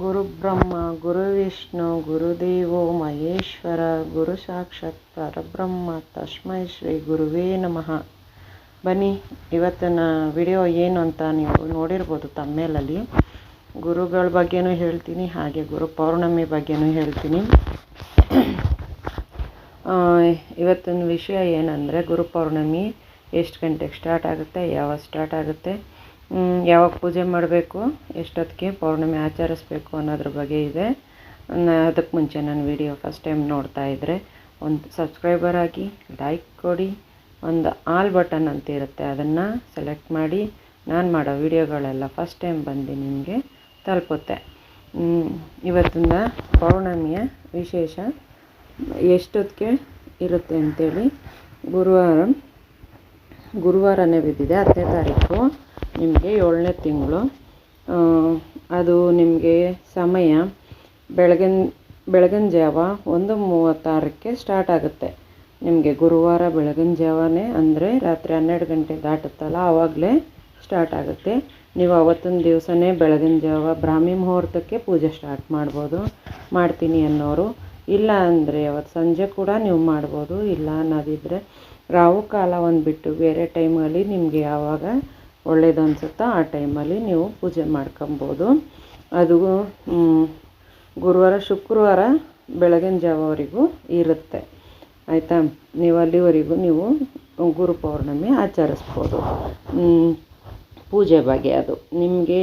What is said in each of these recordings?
ಗುರುಬ್ರಹ್ಮ, ಗುರುವಿಷ್ಣು, ಗುರುದೇವೋ ಮಹೇಶ್ವರ ಗುರು ಸಾಕ್ಷಾತ್ ಪರಬ್ರಹ್ಮ, ತಸ್ಮೈ ಶ್ರೀ ಗುರುವೇ ನಮಃ. ಬನ್ನಿ, ಇವತ್ತಿನ ವಿಡಿಯೋ ಏನು ಅಂತ ನೀವು ನೋಡಿರ್ಬೋದು ತಮ್ಮೇಲಲ್ಲಿ. ಗುರುಗಳ ಬಗ್ಗೆನೂ ಹೇಳ್ತೀನಿ, ಹಾಗೆ ಗುರು ಪೌರ್ಣಮಿ ಬಗ್ಗೆನೂ ಹೇಳ್ತೀನಿ. ಇವತ್ತಿನ ವಿಷಯ ಏನಂದರೆ ಗುರು ಪೌರ್ಣಮಿ ಎಷ್ಟು ಗಂಟೆಗೆ ಸ್ಟಾರ್ಟ್ ಆಗುತ್ತೆ, ಯಾವಾಗ ಸ್ಟಾರ್ಟ್ ಆಗುತ್ತೆ ಯಾವಾಗ ಪೂಜೆ ಮಾಡಬೇಕು, ಎಷ್ಟೊತ್ತಿಗೆ ಪೌರ್ಣಿಮೆ ಆಚರಿಸ್ಬೇಕು ಅನ್ನೋದ್ರ ಬಗ್ಗೆ ಇದೆ. ಅದಕ್ಕೆ ಮುಂಚೆ ನಾನು ವಿಡಿಯೋ ಫಸ್ಟ್ ಟೈಮ್ ನೋಡ್ತಾ ಇದ್ದರೆ ಒಂದು ಸಬ್ಸ್ಕ್ರೈಬರ್ ಆಗಿ ಲೈಕ್ ಕೊಡಿ. ಒಂದು ಆಲ್ ಬಟನ್ ಅಂತ ಇರುತ್ತೆ, ಅದನ್ನು ಸೆಲೆಕ್ಟ್ ಮಾಡಿ. ನಾನು ಮಾಡೋ ವಿಡಿಯೋಗಳೆಲ್ಲ ಫಸ್ಟ್ ಟೈಮ್ ಬಂದು ನಿಮಗೆ ತಲುಪುತ್ತೆ. ಇವತ್ತಿಂದ ಪೌರ್ಣಮಿಯ ವಿಶೇಷ ಎಷ್ಟೊತ್ತಿಗೆ ಇರುತ್ತೆ ಅಂತೇಳಿ ಗುರುವಾರ, ಗುರುವಾರನೇ ಬಿದ್ದಿದೆ, ಹತ್ತನೇ ತಾರೀಕು. ನಿಮಗೆ ಏಳನೇ ತಿಂಗಳು. ಅದು ನಿಮಗೆ ಸಮಯ ಬೆಳಗಿನ ಬೆಳಗಿನ ಜಾವ ಒಂದು ಮೂವತ್ತಾರಕ್ಕೆ ಸ್ಟಾರ್ಟ್ ಆಗುತ್ತೆ. ನಿಮಗೆ ಗುರುವಾರ ಬೆಳಗಿನ ಜಾವನೇ ಅಂದರೆ ರಾತ್ರಿ ಹನ್ನೆರಡು ಗಂಟೆ ದಾಟುತ್ತಲ್ಲ ಆವಾಗಲೇ ಸ್ಟಾರ್ಟ್ ಆಗುತ್ತೆ. ನೀವು ಅವತ್ತಿನ ದಿವಸನೇ ಬೆಳಗಿನ ಜಾವ ಬ್ರಾಹ್ಮಿ ಮುಹೂರ್ತಕ್ಕೆ ಪೂಜೆ ಸ್ಟಾರ್ಟ್ ಮಾಡ್ಬೋದು, ಮಾಡ್ತೀನಿ ಅನ್ನೋರು. ಇಲ್ಲ ಅಂದರೆ ಅವತ್ತು ಸಂಜೆ ಕೂಡ ನೀವು ಮಾಡ್ಬೋದು. ಇಲ್ಲ ಅನ್ನೋದಿದ್ದರೆ ರಾಹುಕಾಲ ಒಂದು ಬಿಟ್ಟು ಬೇರೆ ಟೈಮಲ್ಲಿ ನಿಮಗೆ ಯಾವಾಗ ಒಳ್ಳೇದು ಅನಿಸುತ್ತೋ, ಆ ಟೈಮಲ್ಲಿ ನೀವು ಪೂಜೆ ಮಾಡ್ಕೊಬೋದು. ಅದು ಗುರುವಾರ, ಶುಕ್ರವಾರ ಬೆಳಗಿನ ಜಾವವರೆಗೂ ಇರುತ್ತೆ. ಆಯಿತಾ? ನೀವು ಅಲ್ಲಿವರೆಗೂ ನೀವು ಗುರು ಪೌರ್ಣಮಿ ಆಚರಿಸ್ಬೋದು. ಪೂಜೆ ಬಗ್ಗೆ ಅದು. ನಿಮಗೆ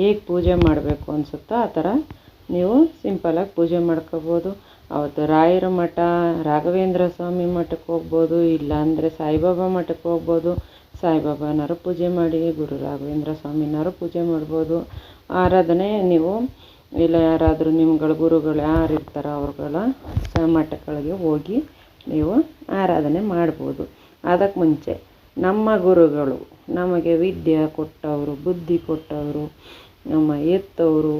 ಹೇಗೆ ಪೂಜೆ ಮಾಡಬೇಕು ಅನಿಸುತ್ತೋ, ಆ ಥರ ನೀವು ಸಿಂಪಲಾಗಿ ಪೂಜೆ ಮಾಡ್ಕೋಬೋದು. ಅವತ್ತು ರಾಯರ ಮಠ, ರಾಘವೇಂದ್ರ ಸ್ವಾಮಿ ಮಠಕ್ಕೆ ಹೋಗ್ಬೋದು, ಇಲ್ಲಾಂದರೆ ಸಾಯಿಬಾಬಾ ಮಠಕ್ಕೆ ಹೋಗ್ಬೋದು. ಸಾಯಿಬಾಬಾನಾರು ಪೂಜೆ ಮಾಡಿ ಗುರು ರಾಘವೇಂದ್ರ ಸ್ವಾಮಿನಾರು ಪೂಜೆ ಮಾಡ್ಬೋದು. ಆರಾಧನೆ, ನೀವು ಇಲ್ಲ ಯಾರಾದರೂ ನಿಮ್ಗಳ ಗುರುಗಳು ಯಾರು ಇರ್ತಾರೋ ಅವ್ರುಗಳ ಸ ಮಠಗಳಿಗೆ ಹೋಗಿ ನೀವು ಆರಾಧನೆ ಮಾಡ್ಬೋದು. ಅದಕ್ಕೆ ಮುಂಚೆ ನಮ್ಮ ಗುರುಗಳು ನಮಗೆ ವಿದ್ಯೆ ಕೊಟ್ಟವರು, ಬುದ್ಧಿ ಕೊಟ್ಟವರು, ನಮ್ಮ ಎತ್ತವರು,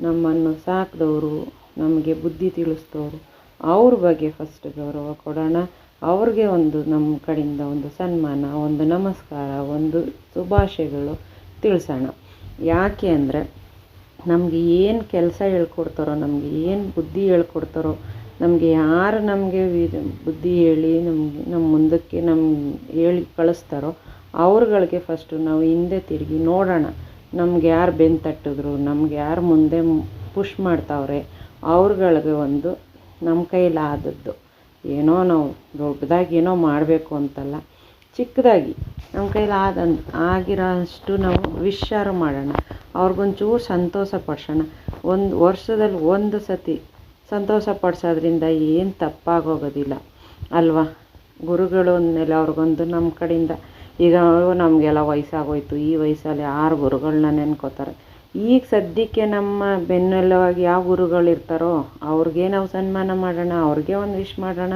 ನಮ್ಮನ್ನು ಸಾಕಿದವರು, ನಮಗೆ ಬುದ್ಧಿ ತಿಳಿಸ್ದವರು ಅವ್ರ ಬಗ್ಗೆ ಫಸ್ಟ್ ಗೌರವ ಕೊಡೋಣ. ಅವ್ರಿಗೆ ಒಂದು ನಮ್ಮ ಕಡೆಯಿಂದ ಒಂದು ಸನ್ಮಾನ, ಒಂದು ನಮಸ್ಕಾರ, ಒಂದು ಶುಭಾಶಯಗಳು ತಿಳಿಸೋಣ. ಯಾಕೆ ಅಂದರೆ ನಮಗೆ ಏನು ಕೆಲಸ ಹೇಳ್ಕೊಡ್ತಾರೋ, ನಮಗೆ ಏನು ಬುದ್ಧಿ ಹೇಳ್ಕೊಡ್ತಾರೋ, ನಮಗೆ ಯಾರು ನಮಗೆ ಬುದ್ಧಿ ಹೇಳಿ ನಮ್ಗೆ ನಮ್ಮ ಮುಂದಕ್ಕೆ ನಮ್ಮ ಹೇಳಿ ಕಳಿಸ್ತಾರೋ, ಅವ್ರುಗಳಿಗೆ ಫಸ್ಟು ನಾವು ಹಿಂದೆ ತಿರುಗಿ ನೋಡೋಣ. ನಮ್ಗೆ ಯಾರು ಬೆನ್ನು ತಟ್ಟಿದ್ರು, ನಮ್ಗೆ ಯಾರು ಮುಂದೆ ಪುಷ್ ಮಾಡ್ತಾವ್ರೆ, ಅವ್ರುಗಳಿಗೆ ಒಂದು ನಮ್ಮ ಕೈಲಾದದ್ದು. ಏನೋ ನಾವು ದೊಡ್ಡದಾಗಿ ಏನೋ ಮಾಡಬೇಕು ಅಂತಲ್ಲ, ಚಿಕ್ಕದಾಗಿ. ನಮ್ಮ ಕೈಲಿ ಆದ ಆಗಿರೋ ಅಷ್ಟು ನಾವು ವಿಶ್ವಾರ ಮಾಡೋಣ. ಅವ್ರಿಗೊಂಚೂರು ಸಂತೋಷ ಪಡಿಸೋಣ. ಒಂದು ವರ್ಷದಲ್ಲಿ ಒಂದು ಸತಿ ಸಂತೋಷ ಪಡಿಸೋದ್ರಿಂದ ಏನು ತಪ್ಪಾಗೋಗೋದಿಲ್ಲ. ಅಲ್ವಾ? ಗುರುಗಳು ಅಂದಮೇಲೆ ಅವ್ರಿಗೊಂದು ನಮ್ಮ ಕಡೆಯಿಂದ. ಈಗ ನಮಗೆಲ್ಲ ವಯಸ್ಸಾಗೋಯ್ತು. ಈ ವಯಸ್ಸಲ್ಲಿ ಆರು ಗುರುಗಳನ್ನ ನೆನ್ಕೋತಾರೆ. ಈಗ ಸದ್ಯಕ್ಕೆ ನಮ್ಮ ಬೆನ್ನೆಲುವಾಗಿ ಯಾವ ಗುರುಗಳು ಇರ್ತಾರೋ ಅವ್ರಿಗೆ ನಾವು ಸನ್ಮಾನ ಮಾಡೋಣ, ಅವ್ರಿಗೆ ಒಂದು ವಿಶ್ ಮಾಡೋಣ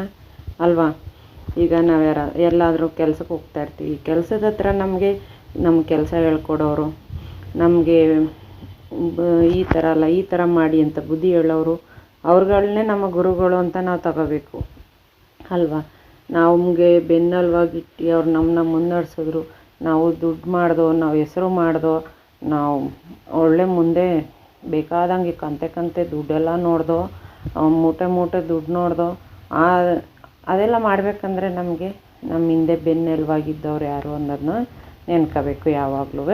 ಅಲ್ವಾ? ಈಗ ನಾವು ಯಾರ, ಎಲ್ಲಾದರೂ ಕೆಲ್ಸಕ್ಕೆ ಹೋಗ್ತಾ ಇರ್ತೀವಿ. ಕೆಲಸದ ಹತ್ರ ನಮಗೆ ನಮ್ಮ ಕೆಲಸ ಹೇಳ್ಕೊಡೋರು, ನಮಗೆ ಈ ಥರ ಅಲ್ಲ, ಈ ಥರ ಮಾಡಿ ಅಂತ ಬುದ್ಧಿ ಹೇಳೋರು ಅವ್ರುಗಳನ್ನೇ ನಮ್ಮ ಗುರುಗಳು ಅಂತ ನಾವು ತಗೋಬೇಕು ಅಲ್ವಾ? ನಮಗೆ ಬೆನ್ನೆಲುವಾಗಿಟ್ಟು ಅವ್ರು ನಮ್ಮನ್ನ ಮುನ್ನಡೆಸಿದ್ರು, ನಾವು ದುಡ್ಡು ಮಾಡ್ದೋ, ನಾವು ಹೆಸರು ಮಾಡ್ದೋ ನಾವು ಒಳ್ಳೆ ಮುಂದೆ ಬೇಕಾದಂಗೆ ಕಂತೆ ಕಂತೆ ದುಡ್ಡೆಲ್ಲ ನೋಡ್ದೋ ಮೂಟೆ ಮೂಟೆ ದುಡ್ಡು ನೋಡ್ದೋ ಅದೆಲ್ಲ ಮಾಡಬೇಕಂದ್ರೆ ನಮಗೆ ನಮ್ಮ ಹಿಂದೆ ಬೆನ್ನೆಲುವಾಗಿದ್ದವ್ರು ಯಾರು ಅನ್ನೋದನ್ನ ನೆನ್ಕೋಬೇಕು ಯಾವಾಗಲೂ.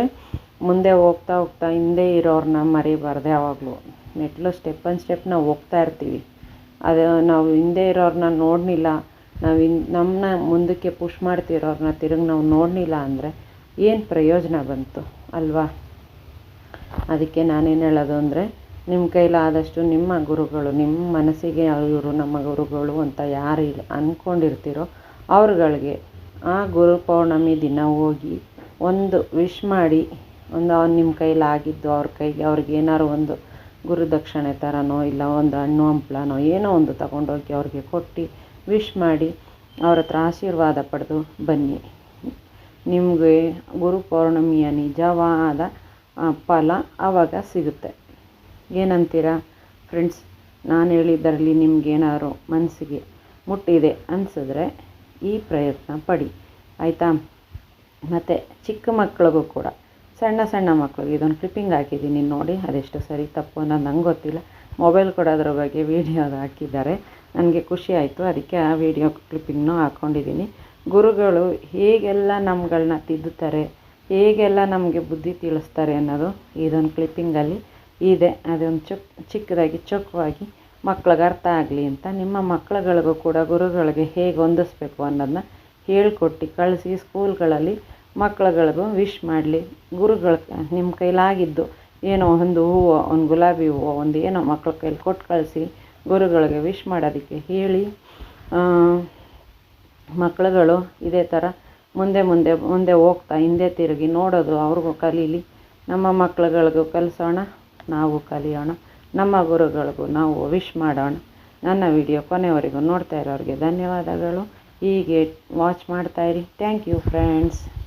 ಮುಂದೆ ಹೋಗ್ತಾ ಹೋಗ್ತಾ ಹಿಂದೆ ಇರೋರನ್ನ ಮರಿಬಾರ್ದು ಯಾವಾಗಲೂ. ಮೆಟ್ಲು ಸ್ಟೆಪ್ ಆನ್ ಸ್ಟೆಪ್ ನಾವು ಹೋಗ್ತಾ ಇರ್ತೀವಿ. ಅದು ನಾವು ಹಿಂದೆ ಇರೋರನ್ನ ನೋಡಲಿಲ್ಲ ನಾವು ಇನ್ ನಮ್ಮನ್ನ ಮುಂದಕ್ಕೆ ಪುಷ್ ಮಾಡ್ತಿರೋರನ್ನ ತಿರುಗಿ ನಾವು ನೋಡಲಿಲ್ಲ ಅಂದರೆ ಏನು ಪ್ರಯೋಜನ ಬಂತು ಅಲ್ವಾ? ಅದಕ್ಕೆ ನಾನೇನು ಹೇಳೋದು ಅಂದರೆ ನಿಮ್ಮ ಕೈಲಾದಷ್ಟು ನಿಮ್ಮ ಗುರುಗಳು ನಿಮ್ಮ ಮನಸ್ಸಿಗೆ ಇವರು ನಮ್ಮ ಗುರುಗಳು ಅಂತ ಯಾರು ಇಲ್ಲ ಅಂದ್ಕೊಂಡಿರ್ತೀರೋ ಅವ್ರುಗಳಿಗೆ ಆ ಗುರು ಪೌರ್ಣಮಿ ದಿನ ಹೋಗಿ ಒಂದು ವಿಶ್ ಮಾಡಿ, ಒಂದು ಅವ್ನು ನಿಮ್ಮ ಕೈಲಾಗಿದ್ದು ಅವ್ರ ಕೈಗೆ ಅವ್ರಿಗೆ ಏನಾರು ಒಂದು ಗುರುದಕ್ಷಿಣೆ ಥರನೋ ಇಲ್ಲ ಒಂದು ಹಣ್ಣು ಹಂಪ್ಲನೋ ಏನೋ ಒಂದು ತಗೊಂಡೋಗಿ ಅವ್ರಿಗೆ ಕೊಟ್ಟು ವಿಶ್ ಮಾಡಿ ಅವ್ರ ಹತ್ರ ಆಶೀರ್ವಾದ ಪಡೆದು ಬನ್ನಿ. ನಿಮಗೆ ಗುರು ಪೌರ್ಣಮಿಯ ನಿಜವಾದ ಫಲ ಆವಾಗ ಸಿಗುತ್ತೆ. ಏನಂತೀರಾ? ಫ್ರೆಂಡ್ಸ್ ನಾನು ಹೇಳಿದ್ದರಲ್ಲಿ ನಿಮಗೇನಾದ್ರು ಮನಸ್ಸಿಗೆ ಮುಟ್ಟಿದೆ ಅನಿಸಿದ್ರೆ ಈ ಪ್ರಯತ್ನ ಪಡಿ. ಆಯಿತಾ? ಮತ್ತು ಚಿಕ್ಕ ಮಕ್ಕಳಿಗೂ ಕೂಡ, ಸಣ್ಣ ಸಣ್ಣ ಮಕ್ಕಳಿಗೆ ಇದೊಂದು ಕ್ಲಿಪ್ಪಿಂಗ್ ಹಾಕಿದ್ದೀನಿ ನೋಡಿ, ಅದೆಷ್ಟು ಸರಿ ತಪ್ಪು ಅನ್ನೋದು ನಂಗೆ ಗೊತ್ತಿಲ್ಲ. ಮೊಬೈಲ್ ಕೂಡ ಅದರ ಬಗ್ಗೆ ವೀಡಿಯೋ ಹಾಕಿದ್ದಾರೆ. ನನಗೆ ಖುಷಿ ಆಯಿತು, ಅದಕ್ಕೆ ಆ ವಿಡಿಯೋ ಕ್ಲಿಪ್ಪಿಂಗ್ನೂ ಹಾಕ್ಕೊಂಡಿದ್ದೀನಿ ಗುರುಗಳು ಹೇಗೆಲ್ಲ ನಮ್ಗಳನ್ನ ತಿದ್ದುತ್ತಾರೆ ಹೇಗೆಲ್ಲ ನಮಗೆ ಬುದ್ಧಿ ತಿಳಿಸ್ತಾರೆ ಅನ್ನೋದು ಇದೊಂದು ಕ್ಲಿಪ್ಪಿಂಗಲ್ಲಿ ಇದೆ. ಅದೊಂದು ಚೊಕ್, ಚಿಕ್ಕದಾಗಿ ಚೊಕ್ಕವಾಗಿ ಮಕ್ಳಿಗೆ ಅರ್ಥ ಆಗಲಿ ಅಂತ ನಿಮ್ಮ ಮಕ್ಳುಗಳಿಗೂ ಕೂಡ ಗುರುಗಳಿಗೆ ಹೇಗೆ ಹೊಂದಿಸ್ಬೇಕು ಅನ್ನೋದನ್ನ ಹೇಳ್ಕೊಟ್ಟು ಕಳಿಸಿ ಸ್ಕೂಲ್ಗಳಲ್ಲಿ ಮಕ್ಳುಗಳಿಗೂ ವಿಶ್ ಮಾಡಲಿ. ಗುರುಗಳ ನಿಮ್ಮ ಕೈಲಾಗಿದ್ದು ಏನೋ ಒಂದು ಹೂವು, ಒಂದು ಗುಲಾಬಿ ಹೂವು, ಒಂದು ಏನೋ ಮಕ್ಳ ಕೈಲಿ ಕೊಟ್ಟು ಕಳಿಸಿ ಗುರುಗಳಿಗೆ ವಿಶ್ ಮಾಡೋದಕ್ಕೆ ಹೇಳಿ. ಮಕ್ಳುಗಳು ಇದೇ ಥರ ಮುಂದೆ ಮುಂದೆ ಮುಂದೆ ಹೋಗ್ತಾ, ಹಿಂದೆ ತಿರುಗಿ ನೋಡೋದು, ಅವ್ರಿಗೂ ಕಲೀಲಿ. ನಮ್ಮ ಮಕ್ಳುಗಳಿಗೂ ಕಲಿಸೋಣ, ನಾವು ಕಲಿಯೋಣ. ನಮ್ಮ ಗುರುಗಳಿಗೂ ನಾವು ವಿಶ್ ಮಾಡೋಣ. ನನ್ನ ವಿಡಿಯೋ ಕೊನೆವರೆಗೂ ನೋಡ್ತಾ ಇರೋರಿಗೆ ಧನ್ಯವಾದಗಳು. ಹೀಗೆ ವಾಚ್ ಮಾಡ್ತಾಯಿರಿ ಥ್ಯಾಂಕ್ ಯು ಫ್ರೆಂಡ್ಸ್